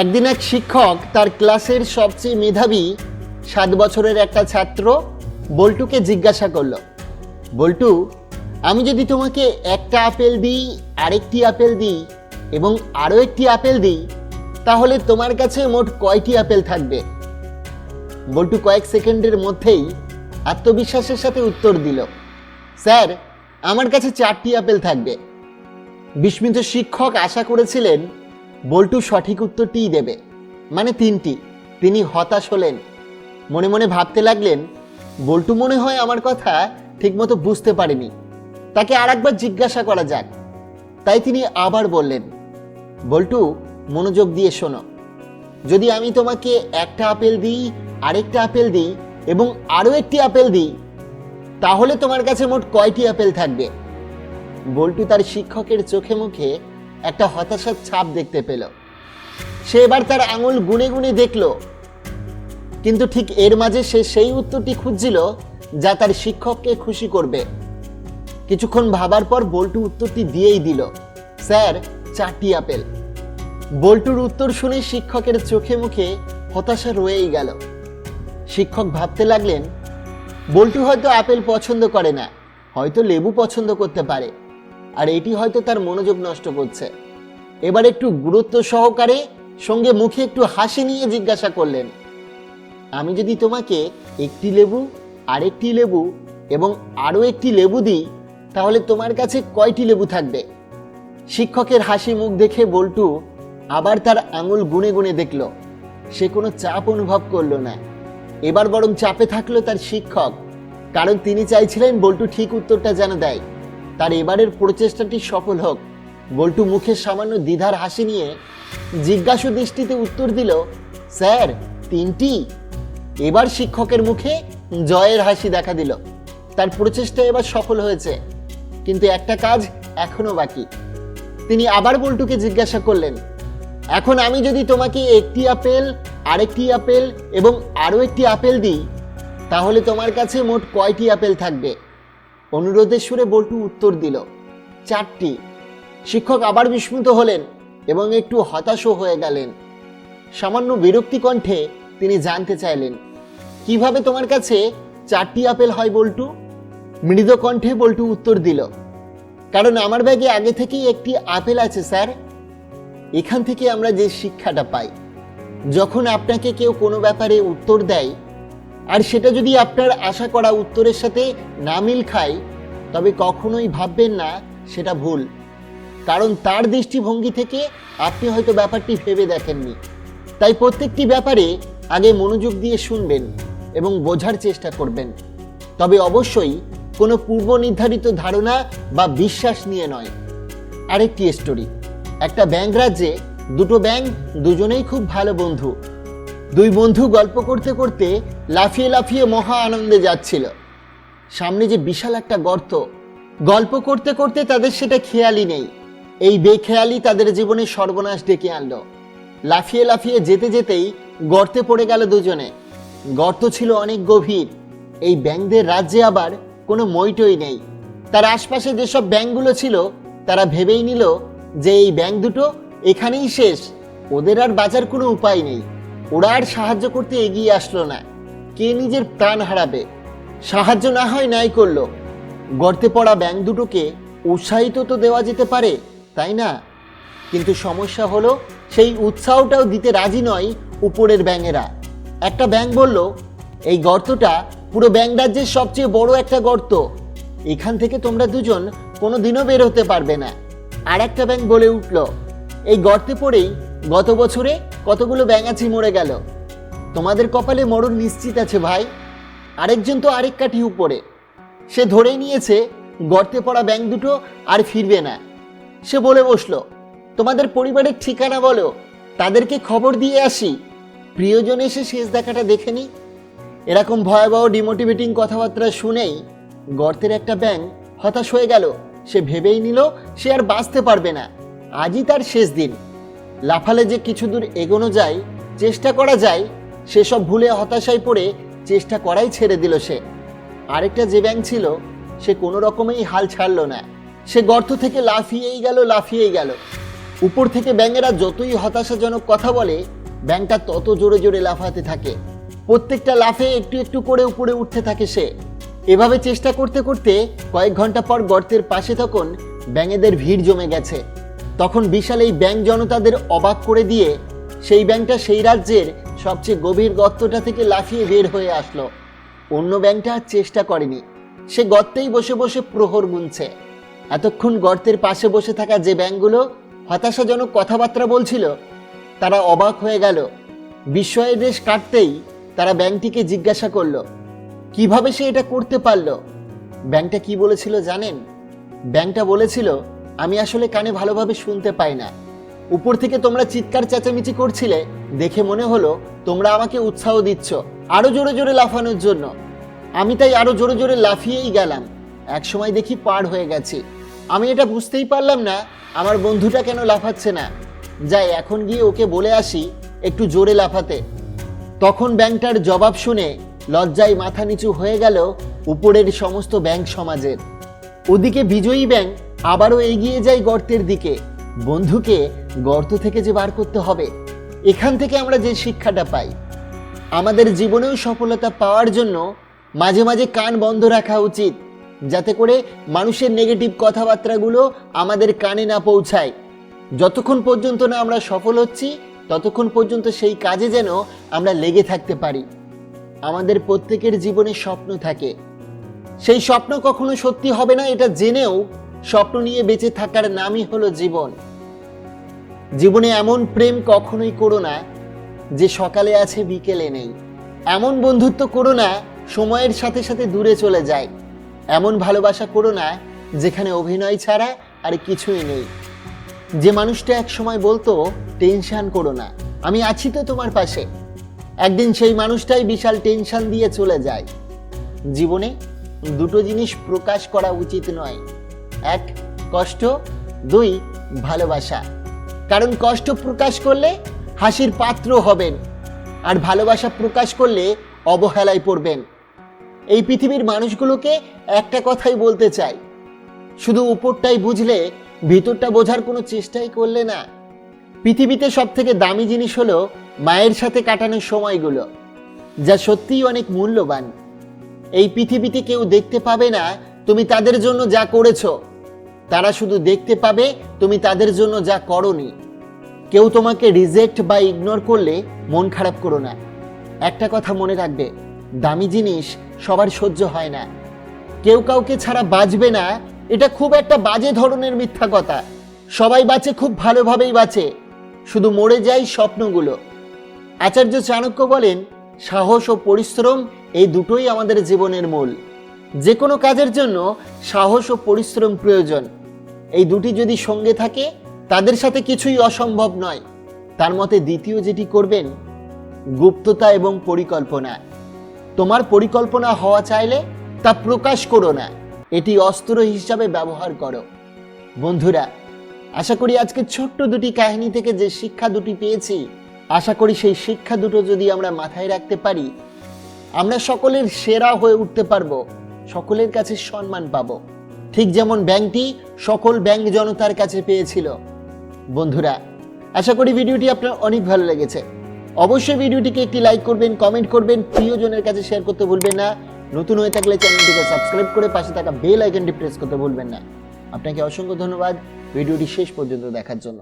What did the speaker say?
একদিন এক শিক্ষক তার ক্লাসের সবচেয়ে মেধাবী সাত বছরের একটা ছাত্র বল্টুকে জিজ্ঞাসা করল, বল্টু, আমি যদি তোমাকে একটা আপেল দিই, আরেকটি আপেল দিই এবং আরও একটি আপেল দিই, তাহলে তোমার কাছে মোট কয়টি আপেল থাকবে? বল্টু কয়েক সেকেন্ডের মধ্যেই আত্মবিশ্বাসের সাথে উত্তর দিল, স্যার, আমার কাছে চারটি আপেল থাকবে। বিস্মিত শিক্ষক আশা করেছিলেন বল্টু সঠিক উত্তরটিই দেবে। মানে তিনটি। তিনি হতাশ হলেন। মনে মনে ভাবতে লাগলেন, বল্টু মনে হয় আমার কথা ঠিকমতো বুঝতে পারেনি। তাকে আর একবার জিজ্ঞাসা করা যাক। তাই তিনি আবার বললেন, বল্টু, মনোযোগ দিয়ে শোনো। যদি আমি তোমাকে একটা আপেল দিই, আরেকটা আপেল দিই এবং আরও একটি আপেল দিই, তাহলে তোমার কাছে মোট কয়টি আপেল থাকবে? বল্টু তার শিক্ষকের চোখে মুখে একটা হতাশার ছাপ দেখতে পেল। সে এবার তার আঙুল গুনে গুনে দেখল। কিন্তু ঠিক এর মাঝে সে সেই উত্তরটি খুঁজছিল যা তার শিক্ষককে খুশি করবে। কিছুক্ষণ ভাবার পর বল্টু উত্তরটি দিয়েই দিল, স্যার, চারটি আপেল। বল্টুর উত্তর শুনে শিক্ষকের চোখে মুখে হতাশা রয়েই গেল। শিক্ষক ভাবতে লাগলেন, বল্টু হয়তো আপেল পছন্দ করে না, হয়তো লেবু পছন্দ করতে পারে। আর এটি হয়তো তার মনোযোগ নষ্ট করছে। এবার একটু গুরুত্ব সহকারে সঙ্গে মুখে একটু হাসি নিয়ে জিজ্ঞাসা করলেন, আমি যদি তোমাকে একটি লেবু, আরেকটি লেবু এবং আরও একটি লেবু দিই, তাহলে তোমার কাছে কয়টি লেবু থাকবে? শিক্ষকের হাসি মুখ দেখে বল্টু আবার তার আঙুল গুনে গুনে দেখল। সে কোনো চাপ অনুভব করল না। এবার বরং চাপে থাকল তার শিক্ষক, কারণ তিনি চাইছিলেন বল্টু ঠিক উত্তরটা যেন দেয়। তার এবারের প্রচেষ্টাটি সফল হোক। বল্টু মুখে সামান্য দ্বিধার হাসি নিয়ে জিজ্ঞাসু দৃষ্টিতে উত্তর দিল, স্যার, তিনটি। এবার শিক্ষকের মুখে জয়ের হাসি দেখা দিল। তার প্রচেষ্টা এবার সফল হয়েছে, কিন্তু একটা কাজ এখনও বাকি। তিনি আবার বল্টুকে জিজ্ঞাসা করলেন, এখন আমি যদি তোমাকে একটি আপেল, আরেকটি আপেল এবং আরও একটি আপেল দিই, তাহলে তোমার কাছে মোট কয়টি আপেল থাকবে? অনুরোধের সুরে বল্টু উত্তর দিল, চারটি। শিক্ষক আবার বিস্মিত হলেন এবং একটু হতাশও হয়ে গেলেন। সামান্য বিরক্তি কণ্ঠে তিনি জানতে চাইলেন, কীভাবে তোমার কাছে চারটি আপেল হয় বল্টু? মৃদ কণ্ঠে বল্টু উত্তর দিল, কারণ আমার ব্যাগে আগে থেকেই একটি আপেল আছে, স্যার। এখান থেকে আমরা যে শিক্ষাটা পাই, যখন আপনাকে কেউ কোনো ব্যাপারে উত্তর দেয় আর সেটা যদি আপনার আশা করা উত্তরের সাথে না মিল খায়, তবে কখনোই ভাববেন না সেটা ভুল। কারণ তার দৃষ্টিভঙ্গি থেকে আপনি হয়তো ব্যাপারটি ভেবে দেখেননি। তাই প্রত্যেকটি ব্যাপারে আগে মনোযোগ দিয়ে শুনবেন এবং বোঝার চেষ্টা করবেন। তবে অবশ্যই কোনো পূর্ব নির্ধারিত ধারণা বা বিশ্বাস নিয়ে নয়। আরেকটি স্টোরি একটা ব্যাংক রাজ্যে দুটো ব্যাংক দুজনেই খুব ভালো বন্ধু। দুই বন্ধু গল্প করতে করতে লাফিয়ে লাফিয়ে মহা আনন্দে যাচ্ছিল। সামনে যে বিশাল একটা গর্ত, গল্প করতে করতে তাদের সেটা খেয়ালই নেই। এই বেখেয়ালি তাদের জীবনে সর্বনাশ ডেকে আনলো। লাফিয়ে লাফিয়ে যেতে যেতেই গর্তে পড়ে গেল দুজনে। গর্ত ছিল অনেক গভীর। এই ব্যাংকদের রাজ্যে আবার কোনো মইটই নেই। তার আশপাশে যেসব ব্যাংকগুলো ছিল, তারা ভেবেই নিল যে এই ব্যাংক দুটো এখানেই শেষ। ওদের আর বাঁচার কোনো উপায় নেই। ওরা আর সাহায্য করতে এগিয়ে আসলো না। কে নিজের প্রাণ হারাবে? সাহায্য না হয় নাই করল। গর্তে পড়া ব্যাংক দুটোকে উৎসাহিত তো দেওয়া যেতে পারে, তাই না? কিন্তু সমস্যা হলো, সেই উৎসাহটাও দিতে রাজি নয় উপরের ব্যাঙেরা। একটা ব্যাঙ বলল, এই গর্তটা পুরো ব্যাঙ রাজ্যের সবচেয়ে বড় একটা গর্ত। এখান থেকে তোমরা দুজন কোনো দিনও বের হতে পারবে না। আর একটা ব্যাঙ বলে উঠল, এই গর্তে পড়েই গত বছরে কতগুলো ব্যাঙাচি মরে গেল। তোমাদের কপালে মরণ নিশ্চিত আছে, ভাই। আরেকজন তো আরেক কাঠি উপরে। সে ধরেই নিয়েছে, গর্তে পড়া ব্যাঙ দুটো আর ফিরবে না। সে বলে বসল, তোমাদের পরিবারের ঠিকানা বলো। তাদেরকে খবর দিয়ে আসি। প্রিয়জন এসে শেষ দেখাটা দেখে নি। এরকম ভয়াবহ ডিমোটিভেটিং কথাবার্তা শুনেই গর্তের একটা ব্যাং হতাশ হয়ে গেল। সে ভেবেই নিল, সে আর বাঁচতে পারবে না। আজই তার শেষ দিন। লাফালে যে কিছু দূর এগোনো যায়, চেষ্টা করা যায়, সেসব ভুলে হতাশায় পড়ে চেষ্টা করাই ছেড়ে দিল সে। আরেকটা যে ব্যাংক ছিল, সে কোনো রকমেই হাল ছাড়লো না। সে গর্ত থেকে লাফিয়েই গেল লাফিয়েই গেল। উপর থেকে ব্যাঙেরা যতই হতাশাজনক কথা বলে ব্যাংকটা তত জোরে জোরে লাফাতে থাকে। প্রত্যেকটা লাফে একটু একটু করে উপরে উঠতে থাকে সে। এভাবে চেষ্টা করতে করতে কয়েক ঘণ্টা পর গর্তের পাশে তখন ব্যাঙেদের ভিড় জমে গেছে। তখন বিশাল এই ব্যাংক জনতাদের অবাক করে দিয়ে সেই ব্যাংকটা সেই রাজ্যের সবচেয়ে গভীর গর্তটা থেকে লাফিয়ে বের হয়ে আসলো। অন্য ব্যাংকটা আর চেষ্টা করেনি। সে গর্তেই বসে বসে প্রহর গুনছে। এতক্ষণ গর্তের পাশে বসে থাকা যে ব্যাংকগুলো হতাশাজনক কথাবার্তা বলছিল, তারা অবাক হয়ে গেল। বিস্ময়ের রেশ কাটতেই তারা ব্যাংকটিকে জিজ্ঞাসা করল, কীভাবে সে এটা করতে পারল? ব্যাংকটা কি বলেছিল জানেন? ব্যাংকটা বলেছিল আমি আসলে কানে ভালোভাবে শুনতে পাই না। উপর থেকে তোমরা চিৎকার চেঁচামেচি করছিলে, দেখে মনে হলো তোমরা আমাকে উৎসাহ দিচ্ছ, আরও জোরে জোরে লাফানোর জন্য। আমি তাই আরও জোরে জোরে লাফিয়েই গেলাম। এক সময় দেখি পার হয়ে গেছি। আমি এটা বুঝতেই পারলাম না, আমার বন্ধুটা কেন লাফাচ্ছে না। যাই, এখন গিয়ে ওকে বলে আসি একটু জোরে লাফাতে। তখন ব্যাংকটার জবাব শুনে লজ্জায় মাথা নিচু হয়ে গেল উপরের সমস্ত ব্যাংক সমাজের। ওদিকে বিজয়ী ব্যাংক আবারও এগিয়ে যাই গর্তের দিকে। বন্ধুকে গর্ত থেকে যে বার করতে হবে, এখান থেকে আমরা যে শিক্ষাটা পাই। আমাদের জীবনেও সফলতা পাওয়ার জন্য মাঝে মাঝে কান বন্ধ রাখা উচিত, যাতে করে মানুষের নেগেটিভ কথাবার্তাগুলো আমাদের কানে না পৌঁছায়। যতক্ষণ পর্যন্ত না আমরা সফল হচ্ছি, ততক্ষণ পর্যন্ত সেই কাজে যেন আমরা লেগে থাকতে পারি। আমাদের প্রত্যেকের জীবনে স্বপ্ন থাকে। সেই স্বপ্ন কখনো সত্যি হবে না, এটা জেনেও স্বপ্ন নিয়ে বেঁচে থাকার নামই হলো জীবন। জীবনে এমন প্রেম কখনোই করো না যে সকালে আছে, বিকেলে নেই। এমন বন্ধুত্ব করো না, সময়ের সাথে সাথে দূরে চলে যায়। এমন ভালোবাসা করো না যেখানে অভিনয় ছাড়া আর কিছুই নেই। যে মানুষটা এক সময় বলতো, টেনশন করো না, আমি আছি তো তোমার পাশে। একদিন সেই মানুষটাই বিশাল টেনশন দিয়ে চলে যায়। জীবনে দুটো জিনিস প্রকাশ করা উচিত নয়। এক, কষ্ট. দুই, ভালোবাসা। কারণ কষ্ট প্রকাশ করলে হাসির পাত্র হবেন আর ভালোবাসা প্রকাশ করলে অবহেলায় পড়বেন। এই পৃথিবীর মানুষগুলোকে একটা কথাই বলতে চাই। শুধু উপরটাই বুঝলে ভিতরটা বোঝার কোনো চেষ্টাই করলে না। পৃথিবীতে সব থেকে দামি জিনিস হলো মায়ের সাথে কাটানোর সময়গুলো, যা সত্যিই অনেক মূল্যবান। এই পৃথিবীতে কেউ দেখতে পাবে না তুমি তাদের জন্য যা করেছ। তারা শুধু দেখতে পাবে তুমি তাদের জন্য যা করনি। কেউ তোমাকে রিজেক্ট বা ইগনোর করলে মন খারাপ করো না। একটা কথা মনে রাখবে, দামি জিনিস সবার সহ্য হয় না। কেউ কাউকে ছাড়া বাঁচবে না, এটা খুব একটা বাজে ধরনের মিথ্যা কথা। সবাই বাঁচে, খুব ভালোভাবেই বাঁচে। শুধু মরে যায় স্বপ্নগুলো। আচার্য চাণক্য বলেন, সাহস ও পরিশ্রম এই দুটোই আমাদের জীবনের মূল। যে কোনো কাজের জন্য সাহস ও পরিশ্রম প্রয়োজন। এই দুটি যদি সঙ্গে থাকে, তাদের সাথে কিছুই অসম্ভব নয়। তার মতে দ্বিতীয় যেটি করবেন, গুপ্ততা এবং পরিকল্পনা। তোমার পরিকল্পনা হওয়া চাইলে তা প্রকাশ করো না। এটি অস্ত্র হিসাবে ব্যবহার করো। বন্ধুরা, আশা করি আজকে ছোট্ট দুটি কাহিনী থেকে যে শিক্ষা দুটি পেয়েছি, আশা করি সেই শিক্ষা দুটো যদি আমরা মাথায় রাখতে পারি, আমরা সকলের সেরা হয়ে উঠতে পারব। সকলের কাছে সম্মান পাবো। ঠিক যেমন ব্যাংকটি সকল ব্যাংক জনতার কাছে পেয়েছিল। বন্ধুরা, আশা করি ভিডিওটি আপনার অনেক ভালো লেগেছে। অবশ্যই ভিডিওটিকে একটি লাইক করবেন, কমেন্ট করবেন, প্রিয়জনের কাছে শেয়ার করতে ভুলবেন না। নতুন হয়ে থাকলে চ্যানেলটিকে সাবস্ক্রাইব করে পাশে থাকা বেল আইকনটি প্রেস করতে ভুলবেন না। আপনাকে অসংখ্য ধন্যবাদ ভিডিওটি শেষ পর্যন্ত দেখার জন্য।